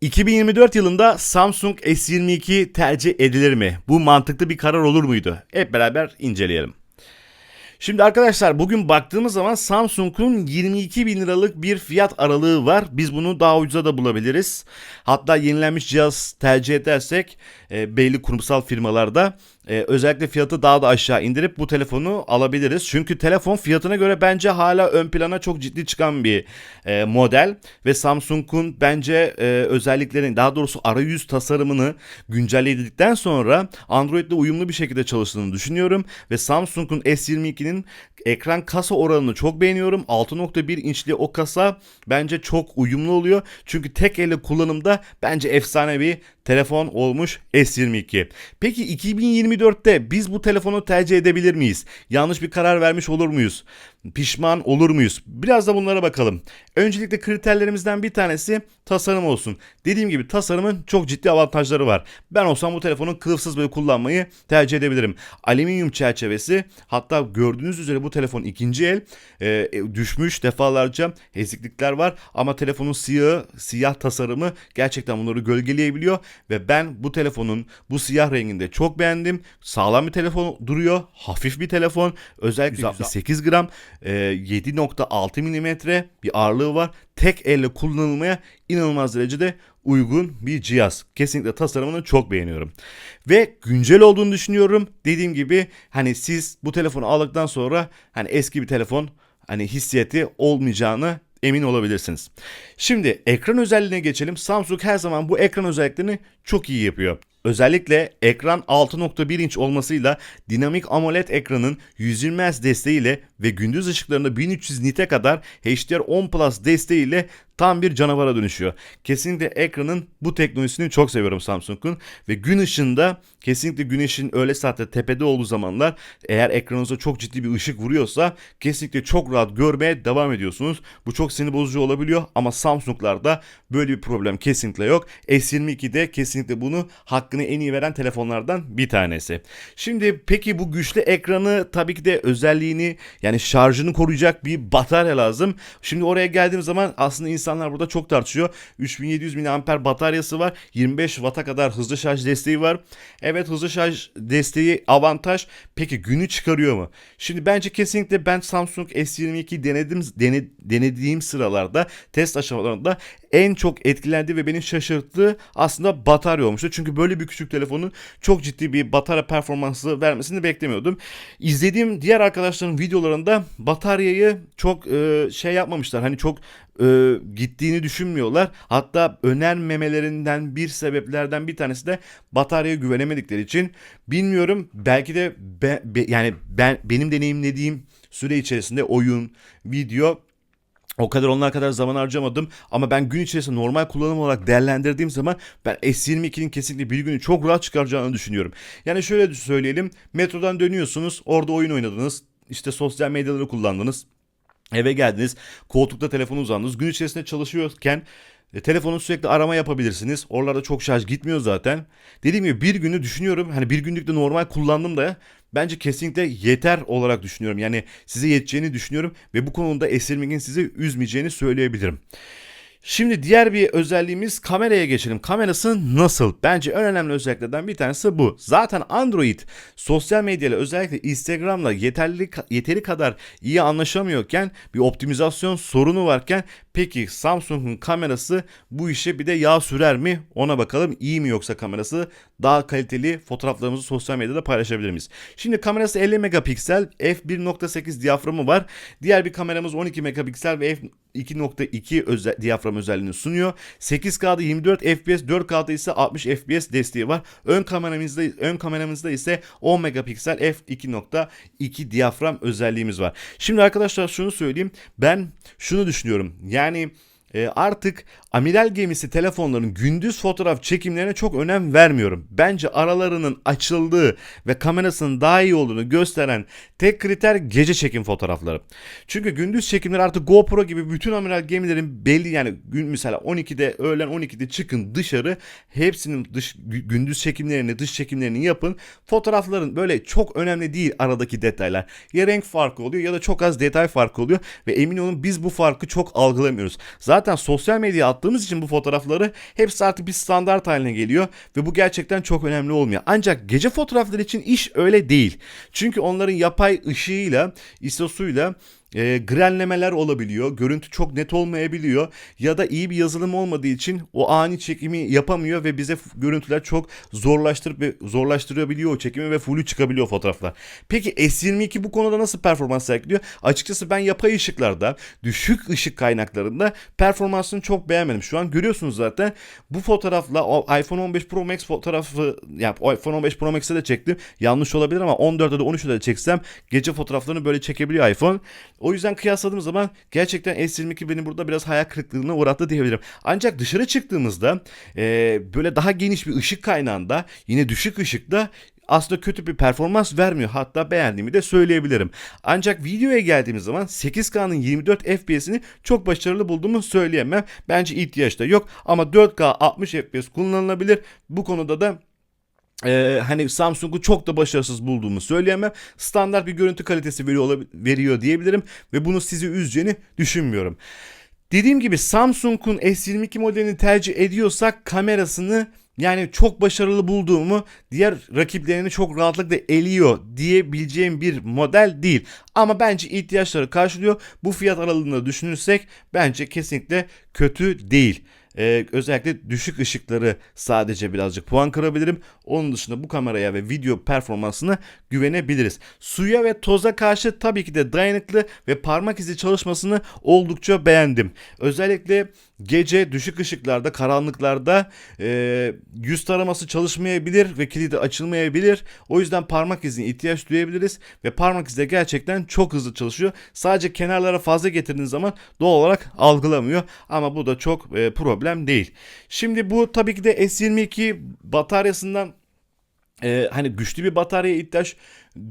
2024 yılında Samsung S22 tercih edilir mi? Bu mantıklı bir karar olur muydu? Hep beraber inceleyelim. Şimdi arkadaşlar bugün baktığımız zaman Samsung'un 22 bin liralık bir fiyat aralığı var. Biz bunu daha ucuza da bulabiliriz. Hatta yenilenmiş cihaz tercih edersek e, belli kurumsal firmalarda e, özellikle fiyatı daha da aşağı indirip bu telefonu alabiliriz. Çünkü telefon fiyatına göre bence hala ön plana çok ciddi çıkan bir e, model ve Samsung'un bence e, özelliklerini daha doğrusu arayüz tasarımını güncelledikten sonra Android ile uyumlu bir şekilde çalıştığını düşünüyorum ve Samsung'un S22'nin ekran kasa oranını çok beğeniyorum. 6.1 inçli o kasa bence çok uyumlu oluyor. Çünkü tek elle kullanımda bence efsane bir telefon olmuş S22. Peki 2024'te biz bu telefonu tercih edebilir miyiz? Yanlış bir karar vermiş olur muyuz? Pişman olur muyuz? Biraz da bunlara bakalım. Öncelikle kriterlerimizden bir tanesi tasarım olsun. Dediğim gibi tasarımın çok ciddi avantajları var. Ben olsam bu telefonu kılıfsız böyle kullanmayı tercih edebilirim. Alüminyum çerçevesi hatta gördüğünüz üzere bu telefon ikinci el e, düşmüş defalarca eziklikler var ama telefonun siyahı siyah tasarımı gerçekten bunları gölgeleyebiliyor ve ben bu telefonun bu siyah renginde çok beğendim. Sağlam bir telefon duruyor. Hafif bir telefon. Özellikle 168 gram. e, 7.6 milimetre bir ağırlığı var. Tek elle kullanılmaya inanılmaz derecede uygun bir cihaz. Kesinlikle tasarımını çok beğeniyorum. Ve güncel olduğunu düşünüyorum. Dediğim gibi hani siz bu telefonu aldıktan sonra hani eski bir telefon hani hissiyeti olmayacağını emin olabilirsiniz. Şimdi ekran özelliğine geçelim. Samsung her zaman bu ekran özelliklerini çok iyi yapıyor. Özellikle ekran 6.1 inç olmasıyla dinamik AMOLED ekranın 120 Hz desteğiyle ve gündüz ışıklarında 1300 nite kadar HDR10 Plus desteğiyle tam bir canavara dönüşüyor. Kesinlikle ekranın bu teknolojisini çok seviyorum Samsung'un ve gün ışığında kesinlikle güneşin öğle saatte tepede olduğu zamanlar eğer ekranınıza çok ciddi bir ışık vuruyorsa kesinlikle çok rahat görmeye devam ediyorsunuz. Bu çok sinir bozucu olabiliyor ama Samsung'larda böyle bir problem kesinlikle yok. S22'de kesinlikle bunu hakkını en iyi veren telefonlardan bir tanesi. Şimdi peki bu güçlü ekranı tabii ki de özelliğini yani şarjını koruyacak bir batarya lazım. Şimdi oraya geldiğim zaman aslında insanlar burada çok tartışıyor. 3700 mAh bataryası var. 25 Watt'a kadar hızlı şarj desteği var. Evet hızlı şarj desteği avantaj. Peki günü çıkarıyor mu? Şimdi bence kesinlikle ben Samsung S22 denedim dene, denediğim sıralarda test aşamalarında en çok etkilendiği ve beni şaşırttığı aslında batarya olmuştu. Çünkü böyle bir küçük telefonun çok ciddi bir batarya performansı vermesini beklemiyordum. İzlediğim diğer arkadaşların videolarında bataryayı çok e, şey yapmamışlar. Hani çok e, gittiğini düşünmüyorlar. Hatta önermemelerinden bir sebeplerden bir tanesi de bataryaya güvenemedikleri için. Bilmiyorum belki de be, be, yani ben benim deneyimlediğim süre içerisinde oyun, video o kadar onlar kadar zaman harcamadım ama ben gün içerisinde normal kullanım olarak değerlendirdiğim zaman ben S22'nin kesinlikle bir günü çok rahat çıkaracağını düşünüyorum. Yani şöyle söyleyelim metrodan dönüyorsunuz orada oyun oynadınız işte sosyal medyaları kullandınız. Eve geldiniz, koltukta telefonu uzandınız. Gün içerisinde çalışıyorken e, telefonu sürekli arama yapabilirsiniz. Oralarda çok şarj gitmiyor zaten. Dediğim gibi bir günü düşünüyorum. Hani bir günlük de normal kullandım da bence kesinlikle yeter olarak düşünüyorum. Yani size yeteceğini düşünüyorum ve bu konuda S22'nin sizi üzmeyeceğini söyleyebilirim. Şimdi diğer bir özelliğimiz kameraya geçelim. Kamerası nasıl? Bence en önemli özelliklerden bir tanesi bu. Zaten Android sosyal medyayla özellikle Instagram'la yeterli yeteri kadar iyi anlaşamıyorken bir optimizasyon sorunu varken peki Samsung'un kamerası bu işe bir de yağ sürer mi? Ona bakalım iyi mi yoksa kamerası daha kaliteli fotoğraflarımızı sosyal medyada paylaşabilir miyiz? Şimdi kamerası 50 megapiksel f1.8 diyaframı var. Diğer bir kameramız 12 megapiksel ve f 2.2 özel, diyafram özelliğini sunuyor. 8K'da 24 FPS, 4K'da ise 60 FPS desteği var. Ön kameramızda ön kameramızda ise 10 megapiksel f2.2 diyafram özelliğimiz var. Şimdi arkadaşlar şunu söyleyeyim. Ben şunu düşünüyorum. Yani e, artık amiral gemisi telefonların gündüz fotoğraf çekimlerine çok önem vermiyorum. Bence aralarının açıldığı ve kamerasının daha iyi olduğunu gösteren tek kriter gece çekim fotoğrafları. Çünkü gündüz çekimler artık GoPro gibi bütün amiral gemilerin belli yani gün mesela 12'de öğlen 12'de çıkın dışarı hepsinin dış gündüz çekimlerini dış çekimlerini yapın. Fotoğrafların böyle çok önemli değil aradaki detaylar. Ya renk farkı oluyor ya da çok az detay farkı oluyor ve emin olun biz bu farkı çok algılamıyoruz. Zaten Zaten sosyal medyaya attığımız için bu fotoğrafları hepsi artık bir standart haline geliyor ve bu gerçekten çok önemli olmuyor. Ancak gece fotoğrafları için iş öyle değil. Çünkü onların yapay ışığıyla, ISO'suyla e, grenlemeler olabiliyor. Görüntü çok net olmayabiliyor. Ya da iyi bir yazılım olmadığı için o ani çekimi yapamıyor ve bize görüntüler çok zorlaştırıp ve zorlaştırabiliyor o çekimi ve fullü çıkabiliyor fotoğraflar. Peki S22 bu konuda nasıl performans sergiliyor? Açıkçası ben yapay ışıklarda, düşük ışık kaynaklarında performansını çok beğenmedim. Şu an görüyorsunuz zaten bu fotoğrafla o iPhone 15 Pro Max fotoğrafı o iPhone 15 Pro Max'e de çektim. Yanlış olabilir ama 14'e de 13'e de çeksem gece fotoğraflarını böyle çekebiliyor iPhone. O yüzden kıyasladığım zaman gerçekten S22 beni burada biraz hayal kırıklığına uğrattı diyebilirim. Ancak dışarı çıktığımızda e, böyle daha geniş bir ışık kaynağında yine düşük ışıkta aslında kötü bir performans vermiyor. Hatta beğendiğimi de söyleyebilirim. Ancak videoya geldiğimiz zaman 8K'nın 24 FPS'ini çok başarılı bulduğumu söyleyemem. Bence ihtiyaç da yok ama 4K 60 FPS kullanılabilir. Bu konuda da ee, hani Samsung'u çok da başarısız bulduğumu söyleyemem. Standart bir görüntü kalitesi veriyor, veriyor diyebilirim ve bunu sizi üzeceğini düşünmüyorum. Dediğim gibi Samsung'un S22 modelini tercih ediyorsak kamerasını yani çok başarılı bulduğumu diğer rakiplerini çok rahatlıkla eliyor diyebileceğim bir model değil. Ama bence ihtiyaçları karşılıyor. Bu fiyat aralığında düşünürsek bence kesinlikle kötü değil. Ee, özellikle düşük ışıkları sadece birazcık puan kırabilirim. Onun dışında bu kameraya ve video performansına güvenebiliriz. Suya ve toza karşı tabii ki de dayanıklı ve parmak izi çalışmasını oldukça beğendim. Özellikle gece düşük ışıklarda, karanlıklarda e, yüz taraması çalışmayabilir ve kilidi açılmayabilir. O yüzden parmak izine ihtiyaç duyabiliriz ve parmak izi de gerçekten çok hızlı çalışıyor. Sadece kenarlara fazla getirdiğiniz zaman doğal olarak algılamıyor ama bu da çok e, problem değil. Şimdi bu tabii ki de S22 bataryasından ee, hani güçlü bir bataryaya ihtiyaç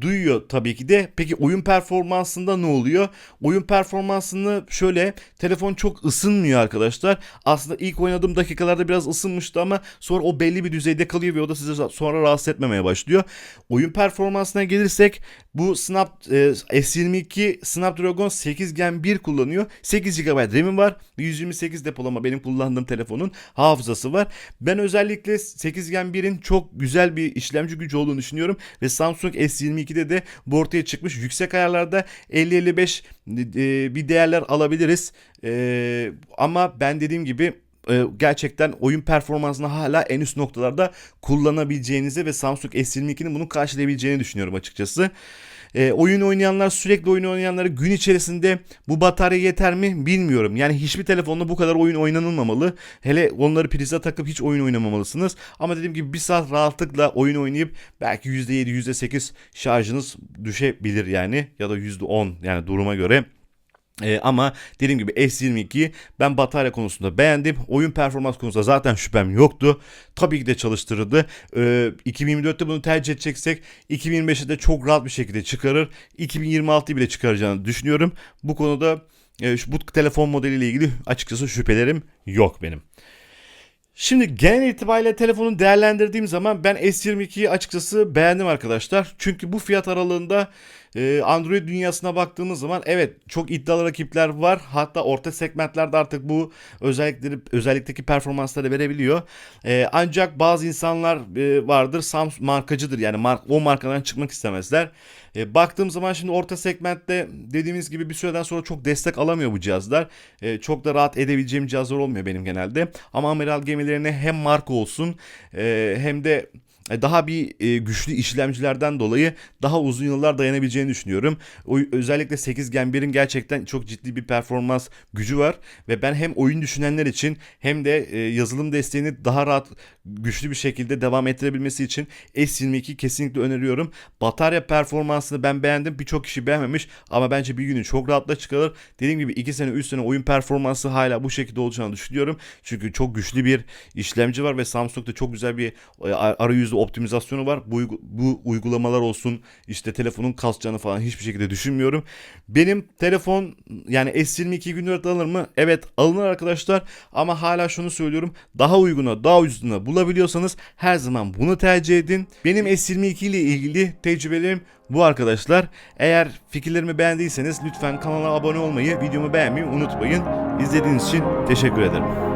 duyuyor tabii ki de. Peki oyun performansında ne oluyor? Oyun performansını şöyle telefon çok ısınmıyor arkadaşlar. Aslında ilk oynadığım dakikalarda biraz ısınmıştı ama sonra o belli bir düzeyde kalıyor ve o da sizi sonra rahatsız etmemeye başlıyor. Oyun performansına gelirsek bu Snap e, S22 Snapdragon 8 Gen 1 kullanıyor. 8 GB RAM'i var. 128 depolama benim kullandığım telefonun hafızası var. Ben özellikle 8 Gen 1'in çok güzel bir işlemci gücü olduğunu düşünüyorum ve Samsung S22'de de bu ortaya çıkmış. Yüksek ayarlarda 50-55 e, bir değerler alabiliriz. E, ama ben dediğim gibi e, gerçekten oyun performansını hala en üst noktalarda kullanabileceğinizi ve Samsung S22'nin bunu karşılayabileceğini düşünüyorum açıkçası. E, oyun oynayanlar sürekli oyun oynayanları gün içerisinde bu batarya yeter mi bilmiyorum. Yani hiçbir telefonla bu kadar oyun oynanılmamalı. Hele onları prize takıp hiç oyun oynamamalısınız. Ama dediğim gibi bir saat rahatlıkla oyun oynayıp belki %7 %8 şarjınız düşebilir yani ya da %10 yani duruma göre. Ee, ama dediğim gibi S22 ben batarya konusunda beğendim. Oyun performans konusunda zaten şüphem yoktu. Tabii ki de çalıştırırdı. Ee, 2024'te bunu tercih edeceksek 2025'te de çok rahat bir şekilde çıkarır. 2026'yı bile çıkaracağını düşünüyorum. Bu konuda e, bu telefon modeliyle ilgili açıkçası şüphelerim yok benim. Şimdi genel itibariyle telefonu değerlendirdiğim zaman ben S22'yi açıkçası beğendim arkadaşlar. Çünkü bu fiyat aralığında e, Android dünyasına baktığımız zaman evet çok iddialı rakipler var. Hatta orta segmentlerde artık bu özellikleri özellikteki performansları verebiliyor. E, ancak bazı insanlar e, vardır Samsung markacıdır yani o markadan çıkmak istemezler. E, baktığım zaman şimdi orta segmentte dediğimiz gibi bir süreden sonra çok destek alamıyor bu cihazlar. Çok da rahat edebileceğim cihazlar olmuyor benim genelde. Ama amiral gemilerine hem marka olsun e, hem de daha bir e, güçlü işlemcilerden dolayı daha uzun yıllar dayanabileceğini düşünüyorum. O, özellikle 8 Gen 1'in gerçekten çok ciddi bir performans gücü var ve ben hem oyun düşünenler için hem de e, yazılım desteğini daha rahat güçlü bir şekilde devam ettirebilmesi için S22 kesinlikle öneriyorum. Batarya performansını ben beğendim. Birçok kişi beğenmemiş ama bence bir günü çok rahatla çıkarır. Dediğim gibi 2 sene 3 sene oyun performansı hala bu şekilde olacağını düşünüyorum. Çünkü çok güçlü bir işlemci var ve Samsung'da çok güzel bir e, arayüzü optimizasyonu var. Bu, bu uygulamalar olsun işte telefonun kasacağını falan hiçbir şekilde düşünmüyorum. Benim telefon yani S22 günlük alınır mı? Evet alınır arkadaşlar ama hala şunu söylüyorum. Daha uyguna daha ucuzuna bulabiliyorsanız her zaman bunu tercih edin. Benim S22 ile ilgili tecrübelerim bu arkadaşlar. Eğer fikirlerimi beğendiyseniz lütfen kanala abone olmayı, videomu beğenmeyi unutmayın. İzlediğiniz için teşekkür ederim.